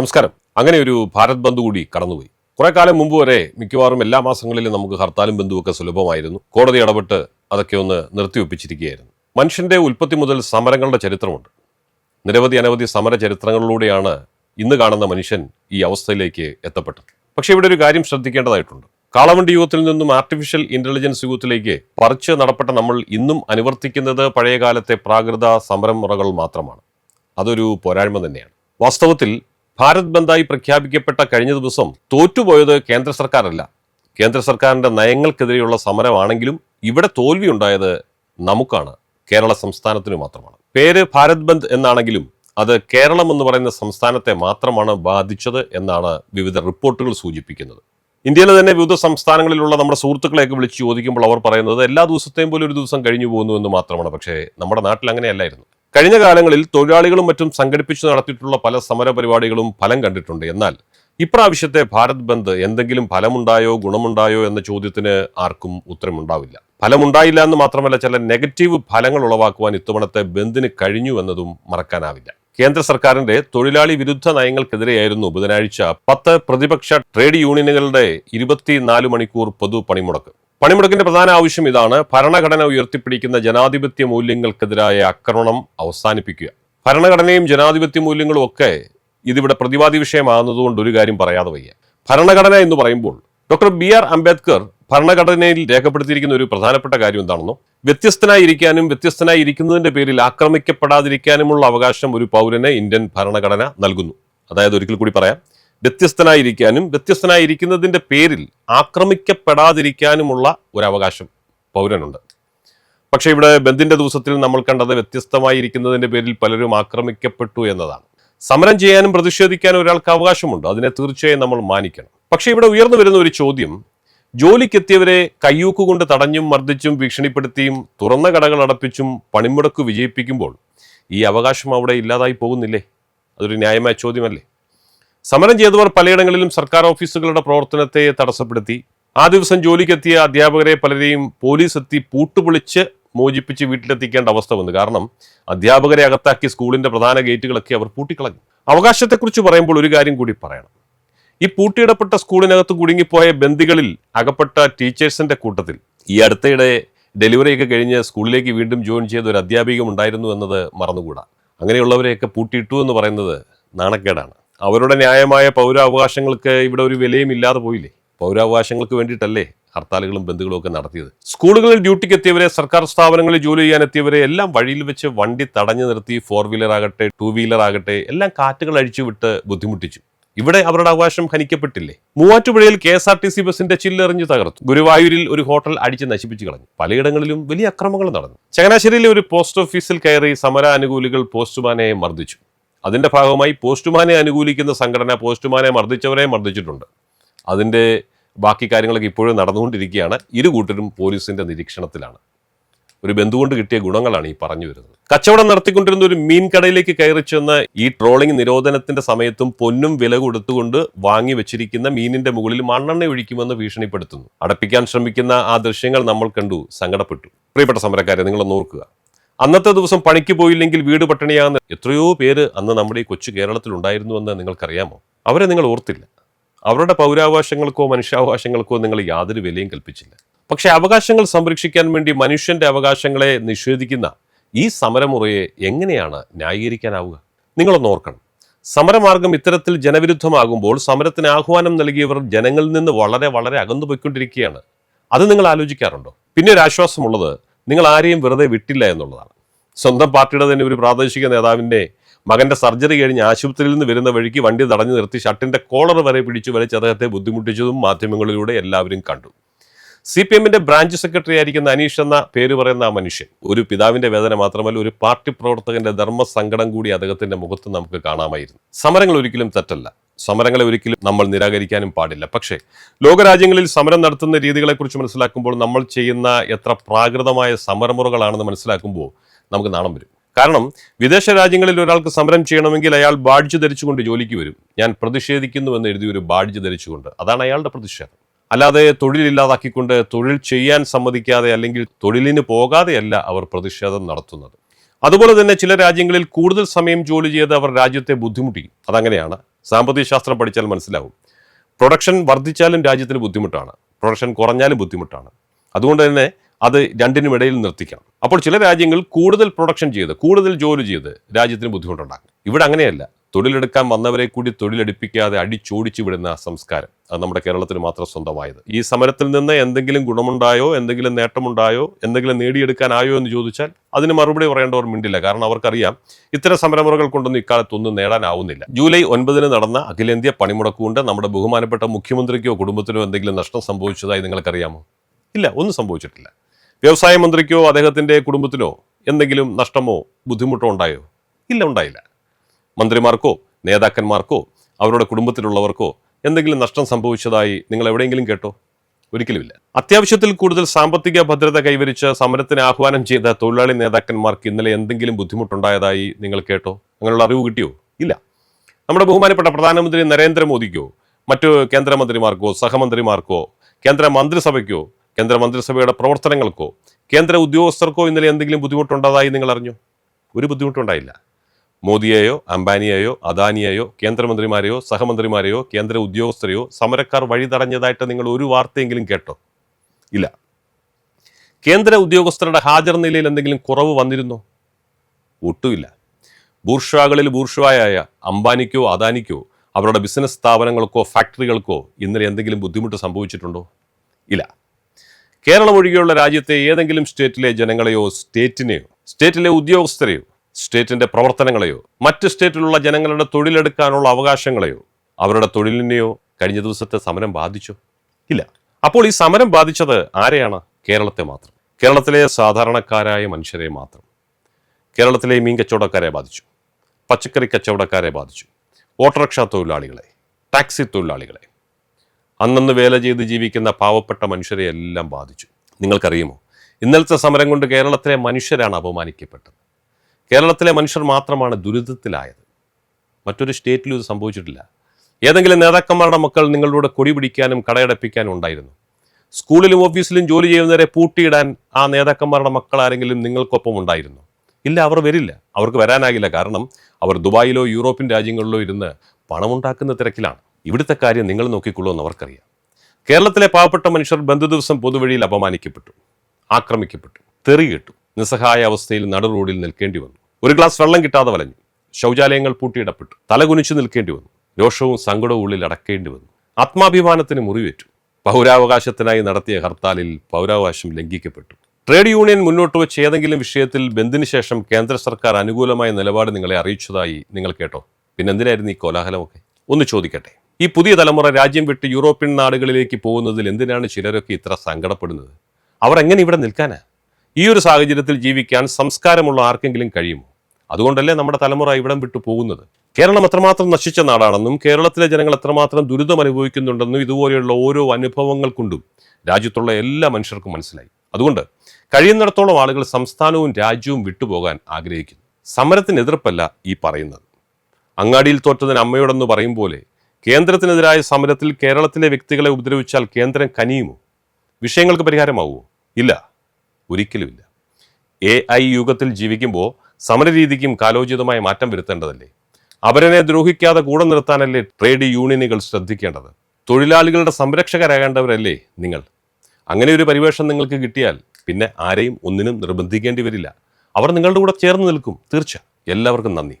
നമസ്കാരം. അങ്ങനെ ഒരു ഭാരത് ബന്ദ് കൂടി കടന്നുപോയി. കുറെ കാലം മുമ്പ് വരെ മിക്കവാറും എല്ലാ മാസങ്ങളിലും നമുക്ക് ഹർത്താലും ബന്ധുവൊക്കെ സുലഭമായിരുന്നു. കോടതി ഇടപെട്ട് അതൊക്കെ ഒന്ന് നിർത്തിവെപ്പിച്ചിരിക്കുകയായിരുന്നു. മനുഷ്യന്റെ ഉൽപ്പത്തി മുതൽ സമരങ്ങളുടെ ചരിത്രമുണ്ട്. നിരവധി അനവധി സമര ചരിത്രങ്ങളിലൂടെയാണ് ഇന്ന് കാണുന്ന മനുഷ്യൻ ഈ അവസ്ഥയിലേക്ക് എത്തപ്പെട്ടത്. പക്ഷേ ഇവിടെ ഒരു കാര്യം ശ്രദ്ധിക്കേണ്ടതായിട്ടുണ്ട്. കാളവണ്ടി യുഗത്തിൽ നിന്നും ആർട്ടിഫിഷ്യൽ ഇന്റലിജൻസ് യുഗത്തിലേക്ക് പറിച്ച് നടപ്പെട്ട നമ്മൾ ഇന്നും അനുവർത്തിക്കുന്നത് പഴയകാലത്തെ പ്രാകൃത സമരം മുറകൾ മാത്രമാണ്. അതൊരു പോരായ്മ തന്നെയാണ്. വാസ്തവത്തിൽ ഭാരത് ബന്ദായി പ്രഖ്യാപിക്കപ്പെട്ട കഴിഞ്ഞ ദിവസം തോറ്റുപോയത് കേന്ദ്ര സർക്കാരല്ല. കേന്ദ്ര സർക്കാരിന്റെ നയങ്ങൾക്കെതിരെയുള്ള സമരമാണെങ്കിലും ഇവിടെ തോൽവി ഉണ്ടായത് നമുക്കാണ്. കേരള സംസ്ഥാനത്തിനു മാത്രമാണ്. പേര് ഭാരത് ബന്ദ് എന്നാണെങ്കിലും അത് കേരളം എന്ന് പറയുന്ന സംസ്ഥാനത്തെ മാത്രമാണ് ബാധിച്ചത് എന്നാണ് വിവിധ റിപ്പോർട്ടുകൾ സൂചിപ്പിക്കുന്നത്. ഇന്ത്യയിലെ തന്നെ വിവിധ സംസ്ഥാനങ്ങളിലുള്ള നമ്മുടെ സുഹൃത്തുക്കളെയൊക്കെ വിളിച്ച് ചോദിക്കുമ്പോൾ അവർ പറയുന്നത് എല്ലാ ദിവസത്തെയും പോലെ ഒരു ദിവസം കഴിഞ്ഞു പോകുന്നു എന്ന് മാത്രമാണ്. പക്ഷേ നമ്മുടെ നാട്ടിൽ അങ്ങനെയല്ലായിരുന്നു. കഴിഞ്ഞ കാലങ്ങളിൽ തൊഴിലാളികളും മറ്റും സംഘടിപ്പിച്ചു നടത്തിയിട്ടുള്ള പല സമര പരിപാടികളും ഫലം കണ്ടിട്ടുണ്ട്. എന്നാൽ ഇപ്രാവശ്യത്തെ ഭാരത് ബന്ദ് എന്തെങ്കിലും ഫലമുണ്ടായോ ഗുണമുണ്ടായോ എന്ന ചോദ്യത്തിന് ആർക്കും ഉത്തരമുണ്ടാവില്ല. ഫലമുണ്ടായില്ല എന്ന് മാത്രമല്ല ചില നെഗറ്റീവ് ഫലങ്ങൾ ഉളവാക്കുവാൻ ഇത്തവണത്തെ ബന്ദിന് കഴിഞ്ഞു എന്നതും മറക്കാനാവില്ല. കേന്ദ്ര സർക്കാരിന്റെ തൊഴിലാളി വിരുദ്ധ നയങ്ങൾക്കെതിരെയായിരുന്നു ബുധനാഴ്ച പത്ത് പ്രതിപക്ഷ ട്രേഡ് യൂണിയനുകളുടെ ഇരുപത്തിനാല് മണിക്കൂർ പൊതു പണിമുടക്ക് പണിമുടക്കിന്റെ പ്രധാന ആവശ്യം ഇതാണ് ഭരണഘടന ഉയർത്തിപ്പിടിക്കുന്ന ജനാധിപത്യ മൂല്യങ്ങൾക്കെതിരായ ആക്രമണം അവസാനിപ്പിക്കുക. ഭരണഘടനയും ജനാധിപത്യ മൂല്യങ്ങളും ഒക്കെ ഇതിവിടെ പ്രതിവാദി വിഷയമാകുന്നതുകൊണ്ട് ഒരു കാര്യം പറയാതെ വയ്യ. ഭരണഘടന എന്ന് പറയുമ്പോൾ ഡോക്ടർ ബി ആർ അംബേദ്കർ ഭരണഘടനയിൽ രേഖപ്പെടുത്തിയിരിക്കുന്ന ഒരു പ്രധാനപ്പെട്ട കാര്യം എന്താണെന്നോ വ്യത്യസ്തനായിരിക്കാനും വ്യത്യസ്തനായി ഇരിക്കുന്നതിന്റെ പേരിൽ ആക്രമിക്കപ്പെടാതിരിക്കാനുമുള്ള അവകാശം ഒരു പൗരന് ഇന്ത്യൻ ഭരണഘടന നൽകുന്നു. അതായത് ഒരിക്കൽ കൂടി പറയാം വ്യത്യസ്തനായിരിക്കാനും വ്യത്യസ്തനായിരിക്കുന്നതിന്റെ പേരിൽ ആക്രമിക്കപ്പെടാതിരിക്കാനുമുള്ള ഒരവകാശം പൗരനുണ്ട്. പക്ഷേ ഇവിടെ ബന്ദിന്റെ ദിവസത്തിൽ നമ്മൾ കണ്ടത് വ്യത്യസ്തമായിരിക്കുന്നതിന്റെ പേരിൽ പലരും ആക്രമിക്കപ്പെട്ടു എന്നതാണ്. സമരം ചെയ്യാനും പ്രതിഷേധിക്കാനും ഒരാൾക്ക് അവകാശമുണ്ട്. അതിനെ തീർച്ചയായും നമ്മൾ മാനിക്കണം. പക്ഷേ ഇവിടെ ഉയർന്നു വരുന്ന ഒരു ചോദ്യം ജോലിക്കെത്തിയവരെ കയ്യൂക്കുകൊണ്ട് തടഞ്ഞും മർദ്ദിച്ചും ഭീഷണിപ്പെടുത്തിയും തുറന്ന കടകൾ അടപ്പിച്ചും പണിമുടക്ക് വിജയിപ്പിക്കുമ്പോൾ ഈ അവകാശം അവിടെ ഇല്ലാതായി പോകുന്നില്ലേ? അതൊരു ന്യായമായ ചോദ്യമല്ലേ? സമരം ചെയ്തവർ പലയിടങ്ങളിലും സർക്കാർ ഓഫീസുകളുടെ പ്രവർത്തനത്തെ തടസ്സപ്പെടുത്തി. ആ ദിവസം ജോലിക്കെത്തിയ അധ്യാപകരെ പലരെയും പോലീസ് എത്തി പൂട്ടുപൊളിച്ച് മോചിപ്പിച്ച് വീട്ടിലെത്തിക്കേണ്ട അവസ്ഥ വന്നു. കാരണം അധ്യാപകരെ അകത്താക്കി സ്കൂളിന്റെ പ്രധാന ഗേറ്റുകളൊക്കെ അവർ പൂട്ടിക്കളഞ്ഞു. അവകാശത്തെക്കുറിച്ച് പറയുമ്പോൾ ഒരു കാര്യം കൂടി പറയണം. ഈ പൂട്ടിയിടപ്പെട്ട സ്കൂളിനകത്ത് കുടുങ്ങിപ്പോയ ബന്ദികളിൽ അകപ്പെട്ട ടീച്ചേഴ്സിന്റെ കൂട്ടത്തിൽ ഈ അടുത്തയിടെ ഡെലിവറിയൊക്കെ കഴിഞ്ഞ് സ്കൂളിലേക്ക് വീണ്ടും ജോയിൻ ചെയ്ത ഒരു അധ്യാപികം ഉണ്ടായിരുന്നു എന്നത് മറന്നുകൂടാ. അങ്ങനെയുള്ളവരെയൊക്കെ പൂട്ടിയിട്ടു എന്ന് പറയുന്നത് നാണക്കേടാണ്. അവരുടെ ന്യായമായ പൗരാവകാശങ്ങൾക്ക് ഇവിടെ ഒരു വിലയും ഇല്ലാതെ പോയില്ലേ? പൗരാവകാശങ്ങൾക്ക് വേണ്ടിയിട്ടല്ലേ ഹർത്താലുകളും ബന്ധുക്കളും ഒക്കെ നടത്തിയത്. സ്കൂളുകളിൽ ഡ്യൂട്ടിക്ക് എത്തിയവരെ സർക്കാർ സ്ഥാപനങ്ങളിൽ ജോലി ചെയ്യാൻ എത്തിയവരെ എല്ലാം വഴിയിൽ വെച്ച് വണ്ടി തടഞ്ഞു നിർത്തി ഫോർ വീലർ ആകട്ടെ ടു വീലർ ആകട്ടെ എല്ലാം കാറ്റുകൾ അഴിച്ചുവിട്ട് ബുദ്ധിമുട്ടിച്ചു. ഇവിടെ അവരുടെ അവകാശം ഹനിക്കപ്പെട്ടില്ലേ? മൂവാറ്റുപുഴയിൽ K S R T C ബസിന്റെ ചില്ലെറിഞ്ഞ് തകർത്തു. ഗുരുവായൂരിൽ ഒരു ഹോട്ടൽ അടിച്ച് നശിപ്പിച്ചു കളഞ്ഞു. പലയിടങ്ങളിലും വലിയ അക്രമങ്ങൾ നടന്നു. ചങ്ങനാശ്ശേരിയിലെ ഒരു പോസ്റ്റ് ഓഫീസിൽ കയറി സമര അനുകൂലികൾ പോസ്റ്റ്മാനെ മർദ്ദിച്ചു. അതിന്റെ ഭാഗമായി പോസ്റ്റ്മാനെ അനുകൂലിക്കുന്ന സംഘടന പോസ്റ്റ്മാനെ മർദ്ദിച്ചവരെ മർദ്ദിച്ചിട്ടുണ്ട്. അതിന്റെ ബാക്കി കാര്യങ്ങളൊക്കെ ഇപ്പോഴും നടന്നുകൊണ്ടിരിക്കുകയാണ്. ഇരു കൂട്ടരും പോലീസിന്റെ നിരീക്ഷണത്തിലാണ്. ഒരു ബന്ധുകൊണ്ട് കിട്ടിയ ഗുണങ്ങളാണ് ഈ പറഞ്ഞു വരുന്നത്. കച്ചവടം നടത്തിക്കൊണ്ടിരുന്ന ഒരു മീൻ കടയിലേക്ക് കയറി ചെന്ന് ഈ ട്രോളിംഗ് നിരോധനത്തിന്റെ സമയത്തും പൊന്നും വില കൊടുത്തുകൊണ്ട് വാങ്ങി വെച്ചിരിക്കുന്ന മീനിന്റെ മുകളിൽ മണ്ണെണ്ണ ഒഴിക്കുമെന്ന് ഭീഷണിപ്പെടുത്തുന്നു. അടപ്പിക്കാൻ ശ്രമിക്കുന്ന ആ ദൃശ്യങ്ങൾ നമ്മൾ കണ്ടു. സങ്കടപ്പെട്ടു. പ്രിയപ്പെട്ട സമരക്കാരെ നിങ്ങൾ ഓർക്കുക. അന്നത്തെ ദിവസം പണിക്ക് പോയില്ലെങ്കിൽ വീട് പട്ടിണിയാകുന്ന എത്രയോ പേര് അന്ന് നമ്മുടെ ഈ കൊച്ചു കേരളത്തിൽ ഉണ്ടായിരുന്നുവെന്ന് നിങ്ങൾക്കറിയാമോ? അവരെ നിങ്ങൾ ഓർത്തില്ല. അവരുടെ പൗരാവകാശങ്ങൾക്കോ മനുഷ്യാവകാശങ്ങൾക്കോ നിങ്ങൾ യാതൊരു വിലയും കൽപ്പിച്ചില്ല. പക്ഷേ അവകാശങ്ങൾ സംരക്ഷിക്കാൻ വേണ്ടി മനുഷ്യന്റെ അവകാശങ്ങളെ നിഷേധിക്കുന്ന ഈ സമരമുറയെ എങ്ങനെയാണ് ന്യായീകരിക്കാനാവുക? നിങ്ങളൊന്ന് ഓർക്കണം. സമരമാർഗം ഇത്തരത്തിൽ ജനവിരുദ്ധമാകുമ്പോൾ സമരത്തിന് ആഹ്വാനം നൽകിയവർ ജനങ്ങളിൽ നിന്ന് വളരെ വളരെ അകന്നു പോയിക്കൊണ്ടിരിക്കുകയാണ് അത് നിങ്ങൾ ആലോചിക്കാറുണ്ടോ? പിന്നെ ഒരു ആശ്വാസമുള്ളത് നിങ്ങൾ ആരെയും വെറുതെ വിട്ടില്ല എന്നുള്ളതാണ്. സ്വന്തം പാർട്ടിയുടെ തന്നെ ഒരു പ്രാദേശിക നേതാവിന്റെ മകന്റെ സർജറി കഴിഞ്ഞ് ആശുപത്രിയിൽ നിന്ന് വരുന്ന വഴിക്ക് വണ്ടി തടഞ്ഞു നിർത്തി ഷർട്ടിന്റെ കോളർ വരെ പിടിച്ചു വലിച്ച് അദ്ദേഹത്തെ ബുദ്ധിമുട്ടിച്ചതും മാധ്യമങ്ങളിലൂടെ എല്ലാവരും കണ്ടു. സി പി എമ്മിന്റെ ബ്രാഞ്ച് സെക്രട്ടറി ആയിരിക്കുന്ന അനീഷ് എന്ന പേര് പറയുന്ന ആ മനുഷ്യൻ ഒരു പിതാവിന്റെ വേദന മാത്രമല്ല ഒരു പാർട്ടി പ്രവർത്തകന്റെ ധർമ്മസങ്കടം കൂടി അദ്ദേഹത്തിന്റെ മുഖത്ത് നമുക്ക് കാണാമായിരുന്നു. സമരങ്ങൾ ഒരിക്കലും തെറ്റല്ല. സമരങ്ങളെ ഒരിക്കലും നമ്മൾ നിരാകരിക്കാനും പാടില്ല. പക്ഷേ ലോകരാജ്യങ്ങളിൽ സമരം നടത്തുന്ന രീതികളെക്കുറിച്ച് മനസ്സിലാക്കുമ്പോൾ നമ്മൾ ചെയ്യുന്ന എത്ര പ്രാകൃതമായ സമരമുറകളാണെന്ന് മനസ്സിലാക്കുമ്പോൾ നമുക്ക് നാണം വരും. കാരണം വിദേശ രാജ്യങ്ങളിൽ ഒരാൾക്ക് സമരം ചെയ്യണമെങ്കിൽ അയാൾ ബാഡ്ജ് ധരിച്ചുകൊണ്ട് ജോലിക്ക് വരും. ഞാൻ പ്രതിഷേധിക്കുന്നു എന്ന് എഴുതി ഒരു ബാഡ്ജ് ധരിച്ചുകൊണ്ട്. അതാണ് അയാളുടെ പ്രതിഷേധം. അല്ലാതെ തൊഴിലില്ലാതാക്കിക്കൊണ്ട് തൊഴിൽ ചെയ്യാൻ സമ്മതിക്കാതെ അല്ലെങ്കിൽ തൊഴിലിന് പോകാതെയല്ല അവർ പ്രതിഷേധം നടത്തുന്നത്. അതുപോലെ തന്നെ ചില രാജ്യങ്ങളിൽ കൂടുതൽ സമയം ജോലി ചെയ്ത് അവർ രാജ്യത്തെ ബുദ്ധിമുട്ടി അതങ്ങനെയാണ് സാമ്പത്തിക ശാസ്ത്രം പഠിച്ചാൽ മനസ്സിലാവും. പ്രൊഡക്ഷൻ വർദ്ധിച്ചാലും രാജ്യത്തിന് ബുദ്ധിമുട്ടാണ്. പ്രൊഡക്ഷൻ കുറഞ്ഞാലും ബുദ്ധിമുട്ടാണ്. അതുകൊണ്ട് തന്നെ അത് രണ്ടിനും ഇടയിൽ നിർത്തിക്കണം. അപ്പോൾ ചില രാജ്യങ്ങൾ കൂടുതൽ പ്രൊഡക്ഷൻ ചെയ്ത് കൂടുതൽ ജോലി ചെയ്ത് രാജ്യത്തിന് ബുദ്ധിമുട്ടുണ്ടാക്കും. ഇവിടെ അങ്ങനെയല്ല. തൊഴിലെടുക്കാൻ വന്നവരെ കൂടി തൊഴിലെടുപ്പിക്കാതെ അടിച്ചോടിച്ചു വിടുന്ന സംസ്കാരം. അത് നമ്മുടെ കേരളത്തിന് മാത്രം സ്വന്തമായത്. ഈ സമരത്തിൽ നിന്ന് എന്തെങ്കിലും ഗുണമുണ്ടായോ? എന്തെങ്കിലും നേട്ടമുണ്ടായോ? എന്തെങ്കിലും നേടിയെടുക്കാനായോ എന്ന് ചോദിച്ചാൽ അതിന് മറുപടി പറയേണ്ടവർ മിണ്ടില്ല. കാരണം അവർക്കറിയാം ഇത്തരം സമരമുറകൾ കൊണ്ടൊന്നും ഇക്കാലത്തൊന്നും നേടാനാവുന്നില്ല. ജൂലൈ ഒൻപതിന് നടന്ന അഖിലേന്ത്യാ പണിമുടക്കുകൊണ്ട് നമ്മുടെ ബഹുമാനപ്പെട്ട മുഖ്യമന്ത്രിക്കോ കുടുംബത്തിനോ എന്തെങ്കിലും നഷ്ടം സംഭവിച്ചതായി നിങ്ങൾക്കറിയാമോ? ഇല്ല ഒന്നും സംഭവിച്ചിട്ടില്ല. വ്യവസായ മന്ത്രിക്കോ അദ്ദേഹത്തിന്റെ കുടുംബത്തിനോ എന്തെങ്കിലും നഷ്ടമോ ബുദ്ധിമുട്ടോ ഉണ്ടായോ? ഇല്ല ഉണ്ടായില്ല. മന്ത്രിമാർക്കോ നേതാക്കന്മാർക്കോ അവരുടെ കുടുംബത്തിലുള്ളവർക്കോ എന്തെങ്കിലും നഷ്ടം സംഭവിച്ചതായി നിങ്ങൾ എവിടെയെങ്കിലും കേട്ടോ? ഒരിക്കലുമില്ല. അത്യാവശ്യത്തിൽ കൂടുതൽ സാമ്പത്തിക ഭദ്രത കൈവരിച്ച് സമരത്തിന് ആഹ്വാനം ചെയ്ത തൊഴിലാളി നേതാക്കന്മാർക്ക് ഇന്നലെ എന്തെങ്കിലും ബുദ്ധിമുട്ടുണ്ടായതായി നിങ്ങൾ കേട്ടോ? അങ്ങനെയുള്ള അറിവ് കിട്ടിയോ? ഇല്ല. നമ്മുടെ ബഹുമാനപ്പെട്ട പ്രധാനമന്ത്രി നരേന്ദ്രമോദിക്കോ മറ്റു കേന്ദ്രമന്ത്രിമാർക്കോ സഹമന്ത്രിമാർക്കോ കേന്ദ്ര മന്ത്രിസഭയ്ക്കോ കേന്ദ്ര മന്ത്രിസഭയുടെ പ്രവർത്തനങ്ങൾക്കോ കേന്ദ്ര ഉദ്യോഗസ്ഥർക്കോ ഇന്നലെ എന്തെങ്കിലും ബുദ്ധിമുട്ടുണ്ടായതായി നിങ്ങൾ അറിഞ്ഞു? ഒരു ബുദ്ധിമുട്ടുണ്ടായില്ല മോദിയെയോ അംബാനിയെയോ അദാനിയെയോ കേന്ദ്രമന്ത്രിമാരെയോ സഹമന്ത്രിമാരെയോ കേന്ദ്ര ഉദ്യോഗസ്ഥരെയോ സമരക്കാർ വഴി തടഞ്ഞതായിട്ട് നിങ്ങൾ ഒരു വാർത്തയെങ്കിലും കേട്ടോ? ഇല്ല. കേന്ദ്ര ഉദ്യോഗസ്ഥരുടെ ഹാജർ നിലയിൽ എന്തെങ്കിലും കുറവ് വന്നിരുന്നോ? ഒട്ടുമില്ല. ബൂർഷ്വാകളിൽ ബൂർഷ്വായായ അംബാനിക്കോ അദാനിക്കോ അവരുടെ ബിസിനസ് സ്ഥാപനങ്ങൾക്കോ ഫാക്ടറികൾക്കോ ഇന്നലെ എന്തെങ്കിലും ബുദ്ധിമുട്ട് സംഭവിച്ചിട്ടുണ്ടോ? ഇല്ല. കേരളം ഒഴികെയുള്ള രാജ്യത്തെ ഏതെങ്കിലും സ്റ്റേറ്റിലെ ജനങ്ങളെയോ സ്റ്റേറ്റിനെയോ സ്റ്റേറ്റിലെ ഉദ്യോഗസ്ഥരെയോ സ്റ്റേറ്റിന്റെ പ്രവർത്തനങ്ങളെയോ മറ്റ് സ്റ്റേറ്റിലുള്ള ജനങ്ങളുടെ തൊഴിലെടുക്കാനുള്ള അവകാശങ്ങളെയോ അവരുടെ തൊഴിലിനെയോ കഴിഞ്ഞ ദിവസത്തെ സമരം ബാധിച്ചോ? ഇല്ല. അപ്പോൾ ഈ സമരം ബാധിച്ചത് ആരെയാണ്? കേരളത്തെ മാത്രം. കേരളത്തിലെ സാധാരണക്കാരായ മനുഷ്യരെ മാത്രം. കേരളത്തിലെ മീൻ കച്ചവടക്കാരെ ബാധിച്ചു. പച്ചക്കറി കച്ചവടക്കാരെ ബാധിച്ചു. ഓട്ടോറിക്ഷ തൊഴിലാളികളെ ടാക്സി തൊഴിലാളികളെ. അന്നന്ന് വേല ചെയ്ത് ജീവിക്കുന്ന പാവപ്പെട്ട മനുഷ്യരെ എല്ലാം ബാധിച്ചു. നിങ്ങൾക്കറിയുമോ? ഇന്നലത്തെ സമരം കൊണ്ട് കേരളത്തിലെ മനുഷ്യരാണ് അപമാനിക്കപ്പെട്ടത്. കേരളത്തിലെ മനുഷ്യർ മാത്രമാണ് ദുരിതത്തിലായത്. മറ്റൊരു സ്റ്റേറ്റിലും ഇത് സംഭവിച്ചിട്ടില്ല. ഏതെങ്കിലും നേതാക്കന്മാരുടെ മക്കൾ നിങ്ങളുടെ കൊടി പിടിക്കാനും കടയടപ്പിക്കാനും ഉണ്ടായിരുന്നു. സ്കൂളിലും ഓഫീസിലും ജോലി ചെയ്യുന്നവരെ പൂട്ടിയിടാൻ ആ നേതാക്കന്മാരുടെ മക്കൾ ആരെങ്കിലും നിങ്ങൾക്കൊപ്പം ഉണ്ടായിരുന്നു. ഇല്ല അവർ വരില്ല. അവർക്ക് വരാനാകില്ല. കാരണം അവർ ദുബായിലോ യൂറോപ്യൻ രാജ്യങ്ങളിലോ ഇരുന്ന് പണമുണ്ടാക്കുന്ന തിരക്കിലാണ്. ഇവിടുത്തെ കാര്യം നിങ്ങൾ നോക്കിക്കൊള്ളൂ എന്ന് അവർക്കറിയാം. കേരളത്തിലെ പാവപ്പെട്ട മനുഷ്യർ ബന്ധു ദിവസം പൊതുവഴിയിൽ അപമാനിക്കപ്പെട്ടു ആക്രമിക്കപ്പെട്ടു തെറിയിട്ടു നിസ്സഹായ അവസ്ഥയിൽ നടുറോഡിൽ നിൽക്കേണ്ടി വന്നു. ഒരു ഗ്ലാസ് വെള്ളം കിട്ടാതെ വലഞ്ഞു. ശൗചാലയങ്ങൾ പൂട്ടിയിടപ്പെട്ടു. തലകുനിച്ചു നിൽക്കേണ്ടി വന്നു. രോഷവും സങ്കടവും ഉള്ളിൽ അടക്കേണ്ടി വന്നു. ആത്മാഭിമാനത്തിന് മുറിവേറ്റു. പൗരാവകാശത്തിനായി നടത്തിയ ഹർത്താലിൽ പൗരാവകാശം ലംഘിക്കപ്പെട്ടു. ട്രേഡ് യൂണിയൻ മുന്നോട്ട് വെച്ച ഏതെങ്കിലും വിഷയത്തിൽ ബന്ദിന് ശേഷം കേന്ദ്ര സർക്കാർ അനുകൂലമായ നിലപാട് നിങ്ങളെ അറിയിച്ചതായി നിങ്ങൾ കേട്ടോ? പിന്നെ പിന്നെന്തിനായിരുന്നു ഈ കോലാഹലമൊക്കെ? ഒന്ന് ചോദിക്കട്ടെ. ഈ പുതിയ തലമുറ രാജ്യം വിട്ട് യൂറോപ്യൻ നാടുകളിലേക്ക് പോകുന്നതിൽ എന്തിനാണ് ചിലരൊക്കെ ഇത്ര സങ്കടപ്പെടുന്നത്? അവർ എങ്ങനെ ഇവിടെ നിൽക്കാനാ? ഈ ഒരു സാഹചര്യത്തിൽ ജീവിക്കാൻ സംസ്കാരമുള്ള ആർക്കെങ്കിലും കഴിയുമോ? അതുകൊണ്ടല്ലേ നമ്മുടെ തലമുറ ഇവിടം വിട്ടു പോകുന്നത്? കേരളം എത്രമാത്രം നശിച്ച നാടാണെന്നും കേരളത്തിലെ ജനങ്ങൾ എത്രമാത്രം ദുരിതം അനുഭവിക്കുന്നുണ്ടെന്നും ഇതുപോലെയുള്ള ഓരോ അനുഭവങ്ങൾ കൊണ്ടും രാജ്യത്തുള്ള എല്ലാ മനുഷ്യർക്കും മനസ്സിലായി. അതുകൊണ്ട് കഴിയുന്നിടത്തോളം ആളുകൾ സംസ്ഥാനവും രാജ്യവും വിട്ടുപോകാൻ ആഗ്രഹിക്കുന്നു. സമരത്തിന് എതിർപ്പല്ല ഈ പറയുന്നത്. അങ്ങാടിയിൽ തോറ്റതിന് അമ്മയോടെന്ന് പറയും പോലെ കേന്ദ്രത്തിനെതിരായ സമരത്തിൽ കേരളത്തിലെ വ്യക്തികളെ ഉപദ്രവിച്ചാൽ കേന്ദ്രം കനിയുമോ? വിഷയങ്ങൾക്ക് പരിഹാരമാവുമോ? ഇല്ല. ഒരിക്കലുമില്ല. എ ഐ യുഗത്തിൽ ജീവിക്കുമ്പോൾ സമരരീതിക്കും കാലോചിതമായ മാറ്റം വരുത്തേണ്ടതല്ലേ? അവരനെ ദ്രോഹിക്കാതെ കൂടെ നിർത്താനല്ലേ ട്രേഡ് യൂണിയനുകൾ ശ്രദ്ധിക്കേണ്ടത്? തൊഴിലാളികളുടെ സംരക്ഷകരാകേണ്ടവരല്ലേ നിങ്ങൾ? അങ്ങനെ ഒരു പരിവേഷം നിങ്ങൾക്ക് കിട്ടിയാൽ പിന്നെ ആരെയും ഒന്നിനും നിർബന്ധിക്കേണ്ടി വരില്ല. അവർ നിങ്ങളുടെ കൂടെ ചേർന്ന് നിൽക്കും. തീർച്ച എല്ലാവർക്കും നന്ദി.